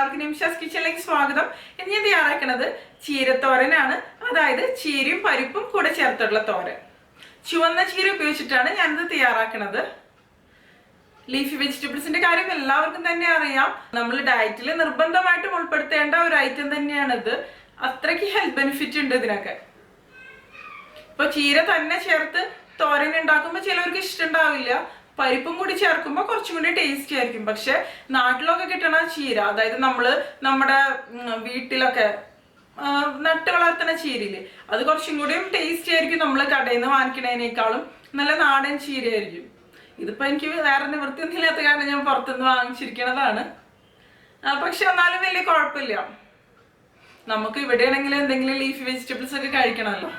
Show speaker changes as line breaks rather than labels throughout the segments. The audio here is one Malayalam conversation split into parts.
എല്ലാവർക്കും നിമിഷാസ് കിച്ചണിലേക്ക് സ്വാഗതം. ഇന്ന് ഞാൻ തയ്യാറാക്കുന്നത് ചീരത്തോരനാണ്. അതായത് ചീരയും പരിപ്പും കൂടെ ചേർത്തുള്ള തോരൻ. ചുവന്ന ചീര ഉപയോഗിച്ചിട്ടാണ് ഞാനിത് തയ്യാറാക്കുന്നത്. ലീഫി വെജിറ്റബിൾസിന്റെ കാര്യം എല്ലാവർക്കും തന്നെ അറിയാം. നമ്മൾ ഡയറ്റിൽ നിർബന്ധമായിട്ടും ഉൾപ്പെടുത്തേണ്ട ഒരു ഐറ്റം തന്നെയാണിത്. അത്രയ്ക്ക് ഹെൽത്ത് ബെനിഫിറ്റ് ഉണ്ട് ഇതിനൊക്കെ. ഇപ്പൊ ചീര തന്നെ ചേർത്ത് തോരൻ ഉണ്ടാക്കുമ്പോൾ ചിലവർക്ക് ഇഷ്ടമുണ്ടാവില്ല പരിപ്പും കൂടി ചേർക്കുമ്പോൾ കുറച്ചും കൂടി ടേസ്റ്റി ആയിരിക്കും. പക്ഷെ നാട്ടിലൊക്കെ കിട്ടണ ചീര അതായത് നമ്മൾ നമ്മുടെ വീട്ടിലൊക്കെ നട്ട് വളർത്തുന്ന ചീരയില്ലേ അത് കുറച്ചും കൂടിയും ടേസ്റ്റി ആയിരിക്കും നമ്മൾ കടയിൽ നിന്ന് വാങ്ങിക്കണേനേക്കാളും നല്ല നാടൻ ചീരയായിരിക്കും. ഇതിപ്പോ എനിക്ക് വേറെ നിവൃത്തിയൊന്നും ഇല്ലാത്ത കാരണം ഞാൻ പുറത്തുനിന്ന് വാങ്ങിച്ചിരിക്കണതാണ്. പക്ഷെ എന്നാലും വലിയ കുഴപ്പമില്ല. നമുക്ക് ഇവിടെ ആണെങ്കിലും എന്തെങ്കിലും ലീഫ് വെജിറ്റബിൾസ് ഒക്കെ കഴിക്കണമല്ലോ.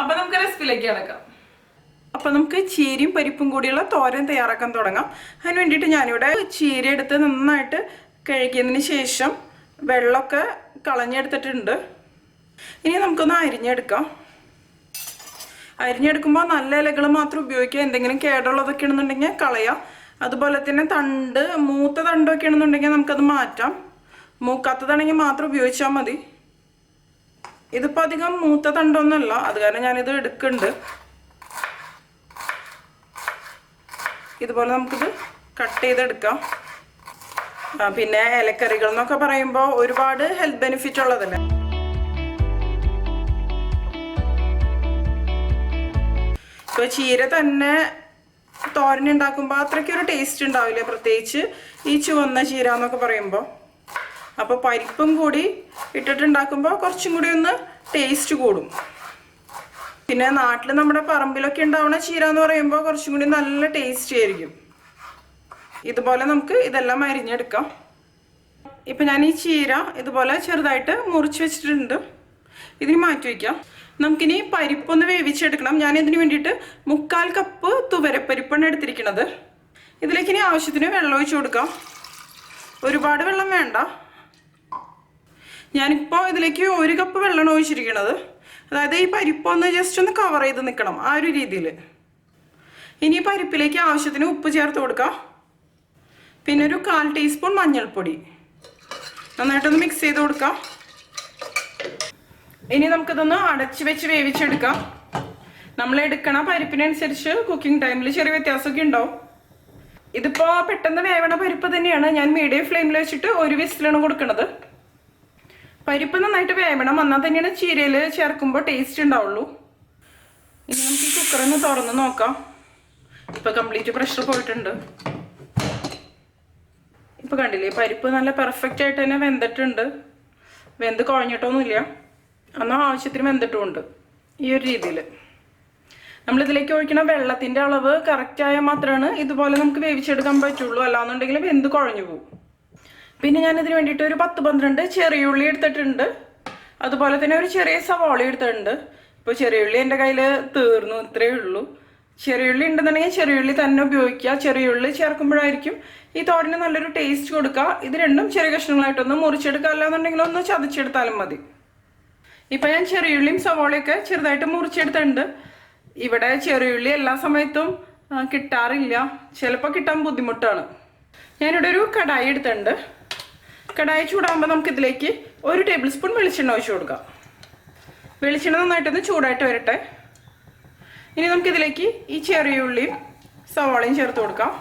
അപ്പൊ നമുക്ക് റെസിപ്പിയിലേക്ക് കിടക്കാം. അപ്പൊ നമുക്ക് ചീരയും പരിപ്പും കൂടിയുള്ള തോരൻ തയ്യാറാക്കാൻ തുടങ്ങാം. അതിന് വേണ്ടിയിട്ട് ഞാനിവിടെ ചീര എടുത്ത് നന്നായിട്ട് കഴുകിയതിന് ശേഷം വെള്ളമൊക്കെ കളഞ്ഞെടുത്തിട്ടുണ്ട്. ഇനി നമുക്കൊന്ന് അരിഞ്ഞെടുക്കാം. അരിഞ്ഞെടുക്കുമ്പോൾ നല്ല ഇലകൾ മാത്രം ഉപയോഗിക്കുക. എന്തെങ്കിലും കേടുള്ളതൊക്കെ ആണെന്നുണ്ടെങ്കിൽ കളയാം. അതുപോലെ തന്നെ തണ്ട് മൂത്ത തണ്ടൊക്കെ ആണെന്നുണ്ടെങ്കിൽ നമുക്കത് മാറ്റാം. മൂക്കാത്തതാണെങ്കിൽ മാത്രം ഉപയോഗിച്ചാൽ മതി. ഇതിപ്പോൾ അധികം മൂത്ത തണ്ടൊന്നുമല്ല. അത് കാരണം ഞാനിത് എടുക്കുന്നുണ്ട്. ഇതുപോലെ നമുക്കിത് കട്ട് ചെയ്തെടുക്കാം. പിന്നെ ഇലക്കറികൾ എന്നൊക്കെ പറയുമ്പോൾ ഒരുപാട് ഹെൽത്ത് ബെനിഫിറ്റ് ഉള്ളതല്ലേ? ഇപ്പോൾ ചീര തന്നെ തോരൻ ഉണ്ടാക്കുമ്പോൾ അത്രയ്ക്ക് ഒരു ടേസ്റ്റ് ഉണ്ടാവില്ല. പ്രത്യേകിച്ച് ഈ ചുവന്ന ചീര എന്നൊക്കെ പറയുമ്പോൾ അപ്പോൾ പരിപ്പും കൂടി ഇട്ടിട്ടുണ്ടാക്കുമ്പോൾ കുറച്ചും കൂടി ഒന്ന് ടേസ്റ്റ് കൂടും. പിന്നെ നാട്ടിൽ നമ്മുടെ പറമ്പിലൊക്കെ ഉണ്ടാവുന്ന ചീര എന്ന് പറയുമ്പോൾ കുറച്ചും കൂടി നല്ല ടേസ്റ്റി ആയിരിക്കും. ഇതുപോലെ നമുക്ക് ഇതെല്ലാം അരിഞ്ഞെടുക്കാം. ഇപ്പം ഞാൻ ഈ ചീര ഇതുപോലെ ചെറുതായിട്ട് മുറിച്ച് വെച്ചിട്ടുണ്ട്. ഇതിന് മാറ്റി വയ്ക്കാം നമുക്കിനി പരിപ്പൊന്ന് വേവിച്ചെടുക്കണം. ഞാൻ ഇതിന് വേണ്ടിയിട്ട് മുക്കാൽ കപ്പ് തുവരപ്പരിപ്പാണ് എടുത്തിരിക്കുന്നത്. ഇതിലേക്ക് ഇനി ആവശ്യത്തിന് വെള്ളം ഒഴിച്ചു കൊടുക്കാം. ഒരുപാട് വെള്ളം വേണ്ട. ഞാനിപ്പോൾ ഇതിലേക്ക് ഒരു കപ്പ് വെള്ളമാണ് ഒഴിച്ചിരിക്കുന്നത്. അതായത് ഈ പരിപ്പൊന്ന് ജസ്റ്റ് ഒന്ന് കവർ ചെയ്ത് നിൽക്കണം ആ ഒരു രീതിയിൽ ഇനി പരിപ്പിലേക്ക് ആവശ്യത്തിന് ഉപ്പ് ചേർത്ത് കൊടുക്കാം. പിന്നെ ഒരു കാൽ ടീസ്പൂൺ മഞ്ഞൾപ്പൊടി. നന്നായിട്ടൊന്ന് മിക്സ് ചെയ്ത് കൊടുക്കാം. ഇനി നമുക്കിതൊന്ന് അടച്ച് വെച്ച് വേവിച്ചെടുക്കാം. നമ്മൾ എടുക്കണ പരിപ്പിനനുസരിച്ച് കുക്കിംഗ് ടൈമിൽ ചെറിയ വ്യത്യാസമൊക്കെ ഉണ്ടാവും. ഇതിപ്പോൾ പെട്ടെന്ന് വേവണ പരിപ്പ് തന്നെയാണ് ഞാൻ മീഡിയം ഫ്ലെയിമിൽ വെച്ചിട്ട് ഒരു വിസിലാണ് കൊടുക്കുന്നത് പരിപ്പ് നന്നായിട്ട് വേവണം. എന്നാൽ തന്നെയാണ് ചീരയിൽ ചേർക്കുമ്പോൾ ടേസ്റ്റ് ഉണ്ടാവുള്ളൂ. ഇനി നമുക്ക് ഈ കുക്കറൊന്ന് തുറന്ന് നോക്കാം. ഇപ്പം കംപ്ലീറ്റ് പ്രഷർ പോയിട്ടുണ്ട്. ഇപ്പം കണ്ടില്ലേ പരിപ്പ് നല്ല പെർഫെക്റ്റ് ആയിട്ട് തന്നെ വെന്തിട്ടുണ്ട്. വെന്ത് കുഴഞ്ഞിട്ടൊന്നുമില്ല. എന്നാൽ ആവശ്യത്തിന് വെന്തിട്ടുമുണ്ട് ഈ ഒരു രീതിയിൽ. നമ്മളിതിലേക്ക് ഒഴിക്കുന്ന വെള്ളത്തിന്റെ അളവ് കറക്റ്റ് ആയാൽ മാത്രമാണ് ഇതുപോലെ നമുക്ക് വേവിച്ചെടുക്കാൻ പറ്റുള്ളൂ. അല്ലാന്നുണ്ടെങ്കിൽ വെന്ത് കുഴഞ്ഞു പോകും പിന്നെ ഞാൻ ഇതിന് വേണ്ടിയിട്ട് ഒരു പത്ത് പന്ത്രണ്ട് ചെറിയ ഉള്ളി എടുത്തിട്ടുണ്ട്. അതുപോലെ തന്നെ ഒരു ചെറിയ സവാള എടുത്തിട്ടുണ്ട്. ഇപ്പോൾ ചെറിയുള്ളി എന്റെ കയ്യിൽ തീർന്നു ഇത്രയേ ഉള്ളൂ. ചെറിയുള്ളി ഉണ്ടെന്നുണ്ടെങ്കിൽ ചെറിയുള്ളി തന്നെ ഉപയോഗിക്കുക. ചെറിയുള്ളി ചേർക്കുമ്പോഴായിരിക്കും ഈ തോരന് നല്ലൊരു ടേസ്റ്റ് കൊടുക്കുക. ഇത് രണ്ടും ചെറിയ കഷ്ണങ്ങളായിട്ടൊന്ന് മുറിച്ചെടുക്കുക അല്ലാന്നുണ്ടെങ്കിൽ ഒന്ന് ചതച്ചെടുത്താലും മതി. ഇപ്പം ഞാൻ ചെറിയുള്ളിയും സവാളയൊക്കെ ചെറുതായിട്ട് മുറിച്ചെടുത്തിട്ടുണ്ട്. ഇവിടെ ചെറിയുള്ളി എല്ലാ സമയത്തും കിട്ടാറില്ല. ചിലപ്പോൾ കിട്ടാൻ ബുദ്ധിമുട്ടാണ്. ഞാനിവിടെ ഒരു കടായി എടുത്തിട്ടുണ്ട്. കടായി ചൂടാകുമ്പോൾ നമുക്ക് ഇതിലേക്ക് ഒരു ടേബിൾ സ്പൂൺ വെളിച്ചെണ്ണ ഒഴിച്ചു കൊടുക്കാം. വെളിച്ചെണ്ണ നന്നായിട്ടൊന്ന് ചൂടായിട്ട് വരട്ടെ. ഇനി നമുക്കിതിലേക്ക് ഈ ചെറിയ ഉള്ളിയും സവാളയും ചേർത്ത് കൊടുക്കാം.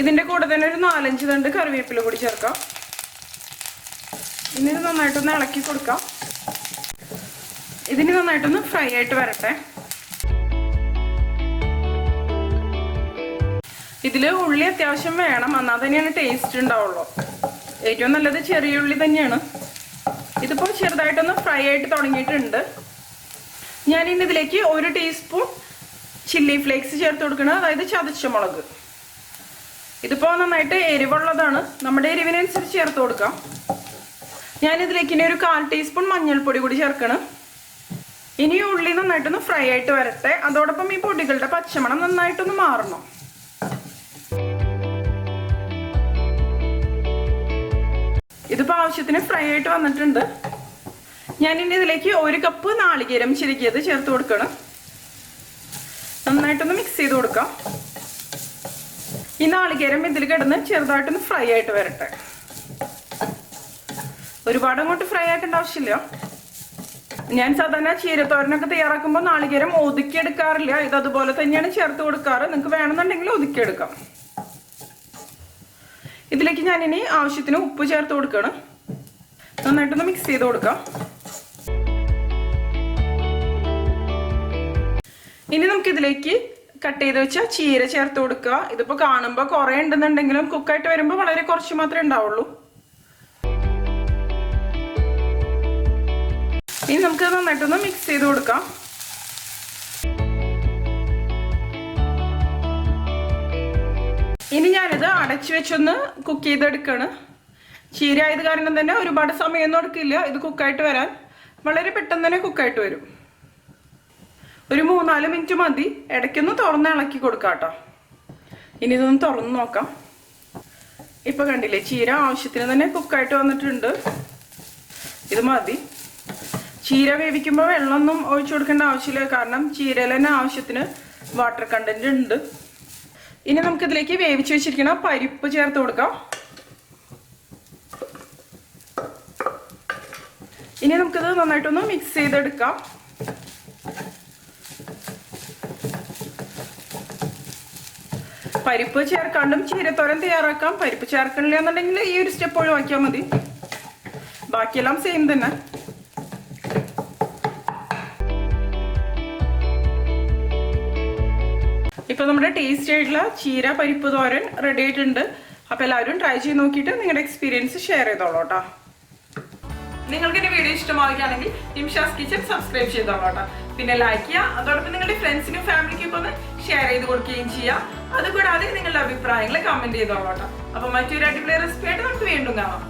ഇതിന്റെ കൂടെ തന്നെ ഒരു നാലഞ്ച് തണ്ട് കറിവേപ്പില കൂടി ചേർക്കാം. ഇനി നന്നായിട്ടൊന്ന് ഇളക്കി കൊടുക്കാം. ഇതിന് നന്നായിട്ടൊന്ന് ഫ്രൈ ആയിട്ട് വരട്ടെ. ഇതിൽ ഉള്ളി അത്യാവശ്യം വേണം. എന്നാൽ തന്നെയാണ് ടേസ്റ്റ് ഉണ്ടാവുള്ളൂ. ഏറ്റവും നല്ലത് ചെറിയ ഉള്ളി തന്നെയാണ്. ഇതിപ്പോൾ ചെറുതായിട്ടൊന്ന് ഫ്രൈ ആയിട്ട് തുടങ്ങിയിട്ടുണ്ട്. ഞാൻ ഇനി ഇതിലേക്ക് ഒരു ടീസ്പൂൺ ചില്ലി ഫ്ലേക്സ് ചേർത്ത് കൊടുക്കണം. അതായത് ചതച്ച മുളക്. ഇതിപ്പോൾ നന്നായിട്ട് എരിവുള്ളതാണ്. നമ്മുടെ എരിവിനനുസരിച്ച് ചേർത്ത് കൊടുക്കാം. ഞാനിതിലേക്ക് ഇനി ഒരു കാൽ ടീസ്പൂൺ മഞ്ഞൾപ്പൊടി കൂടി ചേർക്കണം. ഇനി ഉള്ളി നന്നായിട്ടൊന്ന് ഫ്രൈ ആയിട്ട് വരട്ടെ. അതോടൊപ്പം ഈ പൊടികളുടെ പച്ചമണം നന്നായിട്ടൊന്ന് മാറണം. ഇതിപ്പോൾ ആവശ്യത്തിന് ഫ്രൈ ആയിട്ട് വന്നിട്ടുണ്ട്. ഞാൻ ഇനി ഇതിലേക്ക് ഒരു കപ്പ് നാളികേരം ചിരിക്കിയത് ചേർത്ത് കൊടുക്കണം. നന്നായിട്ടൊന്ന് മിക്സ് ചെയ്ത് കൊടുക്കാം. ഈ നാളികേരം ഇതിൽ കിടന്ന് ചെറുതായിട്ടൊന്ന് ഫ്രൈ ആയിട്ട് വരട്ടെ. ഒരുപാട് അങ്ങോട്ട് ഫ്രൈ ആക്കേണ്ട ആവശ്യമില്ല. ഞാൻ സാധാരണ ചീരത്തോരനൊക്കെ തയ്യാറാക്കുമ്പോൾ നാളികേരം ഒതുക്കിയെടുക്കാറില്ല ഇത് അതുപോലെ തന്നെയാണ് ചേർത്ത് കൊടുക്കാറ്. നിങ്ങൾക്ക് വേണമെന്നുണ്ടെങ്കിൽ ഒതുക്കി എടുക്കാം. ഇതിലേക്ക് ഞാൻ ഇനി ആവശ്യത്തിന് ഉപ്പ് ചേർത്ത് കൊടുക്കണം. നന്നായിട്ടൊന്ന് മിക്സ് ചെയ്ത് കൊടുക്കാം. ഇനി നമുക്ക് ഇതിലേക്ക് കട്ട് ചെയ്ത് വെച്ച ചീര ചേർത്ത് കൊടുക്കുക. ഇതിപ്പോ കാണുമ്പോൾ കുറെ ഉണ്ടെന്നുണ്ടെങ്കിലും കുക്കായിട്ട് വരുമ്പോൾ വളരെ കുറച്ച് മാത്രമേ ഉണ്ടാവുള്ളൂ. ഇനി നമുക്ക് നന്നായിട്ടൊന്ന് മിക്സ് ചെയ്ത് കൊടുക്കാം. അടച്ചു വെച്ചൊന്ന് കുക്ക് ചെയ്തെടുക്കാണ്. ചീര ആയത് കാരണം തന്നെ ഒരുപാട് സമയമൊന്നും എടുക്കില്ല. ഇത് കുക്കായിട്ട് വരാൻ വളരെ പെട്ടെന്ന് തന്നെ കുക്കായിട്ട് വരും. ഒരു മൂന്നാൽ മിനിറ്റ് മതി. ഇടയ്ക്കൊന്ന് തുറന്ന് ഇളക്കി കൊടുക്കാം കേട്ടോ. ഇനി ഇതൊന്ന് തുറന്ന് നോക്കാം. ഇപ്പൊ കണ്ടില്ലേ ചീര ആവശ്യത്തിന് തന്നെ കുക്കായിട്ട് വന്നിട്ടുണ്ട്. ഇത് മതി. ചീര വേവിക്കുമ്പോൾ വെള്ളമൊന്നും ഒഴിച്ചു കൊടുക്കേണ്ട ആവശ്യമില്ല. കാരണം ചീരയിൽ തന്നെ ആവശ്യത്തിന് വാട്ടർ കണ്ടന്റ് ഉണ്ട്. ഇനി നമുക്കിതിലേക്ക് വേവിച്ച് വെച്ചിരിക്കുന്ന പരിപ്പ് ചേർത്ത് കൊടുക്കാം. ഇനി നമുക്കിത് നന്നായിട്ടൊന്ന് മിക്സ് ചെയ്തെടുക്കാം. പരിപ്പ് ചേർക്കാണ്ടും ചീരത്തോരൻ തയ്യാറാക്കാം. പരിപ്പ് ചേർക്കണില്ല എന്നുണ്ടെങ്കിൽ ഈ ഒരു സ്റ്റെപ്പ് ഒഴിവാക്കിയാൽ മതി. ബാക്കിയെല്ലാം സെയിം തന്നെ. ഇപ്പൊ നമ്മുടെ ടേസ്റ്റി ആയിട്ടുള്ള ചീര പരിപ്പ് തോരൻ റെഡി ആയിട്ടുണ്ട്. അപ്പൊ എല്ലാവരും ട്രൈ ചെയ്ത് നോക്കിയിട്ട് നിങ്ങളുടെ എക്സ്പീരിയൻസ് ഷെയർ ചെയ്തോളൂ കേട്ടോ നിങ്ങൾക്ക് എന്റെ വീഡിയോ ഇഷ്ടമാവുകയാണെങ്കിൽ നിമിഷാസ് കിച്ചൺ സബ്സ്ക്രൈബ് ചെയ്തോളൂ കേട്ടോ പിന്നെ ലൈക്ക് ചെയ്യുക അതോടൊപ്പം നിങ്ങളുടെ ഫ്രണ്ട്സിനും ഫാമിലിക്കും ഒന്ന് ഷെയർ ചെയ്ത് കൊടുക്കുകയും ചെയ്യുക അതുകൂടാതെ നിങ്ങളുടെ അഭിപ്രായങ്ങൾ കമന്റ് ചെയ്തോളൂ കേട്ടോ അപ്പൊ മറ്റൊരു അടിപൊളി റെസിപ്പി ആയിട്ട് നമുക്ക് വീണ്ടും കാണാം.